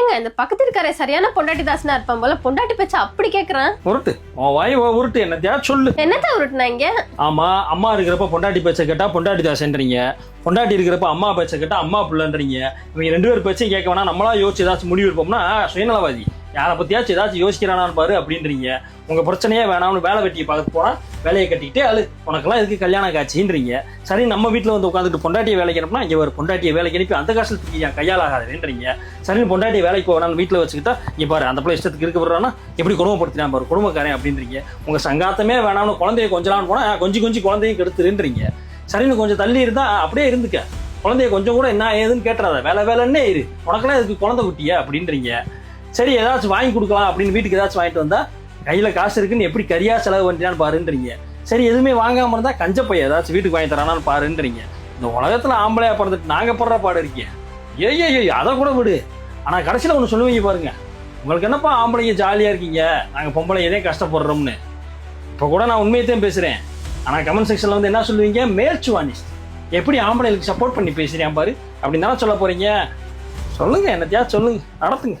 ஏங்க இந்த பக்கத்து இருக்காரே சரியான பொண்டாட்டி தாசனா இருப்பான் போல பொண்டாட்டி பேச்ச அப்படி கேக்குறான்? உருட்டு. உன் வாய் உருட்டு என்னத்தையா சொல்லு. என்னத்த உருட்டுனாங்க ஆமா அம்மா இருக்கிறப்ப பொண்டாட்டி பேச்சை கேட்டா பொண்டாட்டி தாசன்றீங்க. பொண்டாட்டி இருக்கிறப்ப அம்மா பேச்சை கேட்டா அம்மா பிள்ளைன்றீங்க. இவங்க ரெண்டு பேர் பேச்சையும் கேட்க வேணா நம்மளா யோசிச்சு ஏதாச்சும் முடிவு எடுப்போம்னா சுயநலவாதி. யாரை பற்றியாச்சும் ஏதாச்சும் யோசிக்கிறானான்னு பாரு அப்படின்றீங்க. உங்கள் பிரச்சனையே வேணாம்னு வேலை வெட்டியை பார்க்க போனால் வேலையை கட்டிக்கிட்டே அழு. உனக்கெல்லாம் எதுக்கு கல்யாண காட்சின்றீங்க? சரி நம்ம வீட்டில் வந்து உட்காந்துட்டு பொண்டாட்டியை வேலைக்கு அனுப்பினா இங்கே ஒரு பொண்டாட்டியை வேலைக்கு அனுப்பி அந்த காசில் தூக்கி என் கையால் ஆகாதுன்றீங்க. சரி பொண்டாட்டியை வேலைக்கு போகணும்னு வீட்டில் வச்சுக்கிட்டா இங்கே பாரு அந்த பிள்ளை இஷ்டத்துக்கு இருக்க விடுறான்னா எப்படி குடும்பப்படுத்தினா பாரு குடும்பக்காரன் அப்படின்றீங்க. உங்கள் சங்காத்தமே வேணாம்னு குழந்தைய கொஞ்சலாம்னு போனால் கொஞ்சம் கொஞ்சம் குழந்தையும் கெடுத்துருன்றீங்க. சரின்னு கொஞ்சம் தள்ளி இருந்தால் அப்படியே இருந்துக்க. குழந்தைய கொஞ்சம் கூட என்ன ஏதுன்னு கேட்டுறாத. வேலை வேலைன்னே இரு. உனக்கெல்லாம் இதுக்கு குழந்தை குட்டியா அப்படின்றீங்க. சரி ஏதாச்சும் வாங்கி கொடுக்கலாம் அப்படின்னு வீட்டுக்கு ஏதாச்சும் வாங்கிட்டு வந்தா கையில காசு இருக்குன்னு எப்படி கரியா செலவு பண்ணிட்டான்னு பாருன்றீங்க. சரி எதுவுமே வாங்காம இருந்தா கஞ்ச பையன் ஏதாச்சும் வீட்டுக்கு வாங்கி தரானான்னு பாருன்றீங்க. இந்த உலகத்துல ஆம்பளையா பிறந்துட்டு நாங்க படுற பாடு இருக்கீங்க ஏய் ஏய் அதை கூட விடு. ஆனா கடைசியில ஒண்ணு சொல்லுவீங்க பாருங்க. உங்களுக்கு என்னப்பா ஆம்பளைங்க ஜாலியா இருக்கீங்க? நாங்க பொம்பளை எதையும் கஷ்டப்படுறோம்னு. இப்போ கூட நான் உண்மையத்தையும் பேசுறேன். ஆனா கமெண்ட் செக்ஷன்ல வந்து என்ன சொல்லுவீங்க? மேற்சுவானிஸ்ட் எப்படி ஆம்பளைகளுக்கு சப்போர்ட் பண்ணி பேசுறேன் பாரு. அப்படின்னு தானே சொல்ல போறீங்க? சொல்லுங்க என்னத்தையா சொல்லுங்க. நடத்துங்க.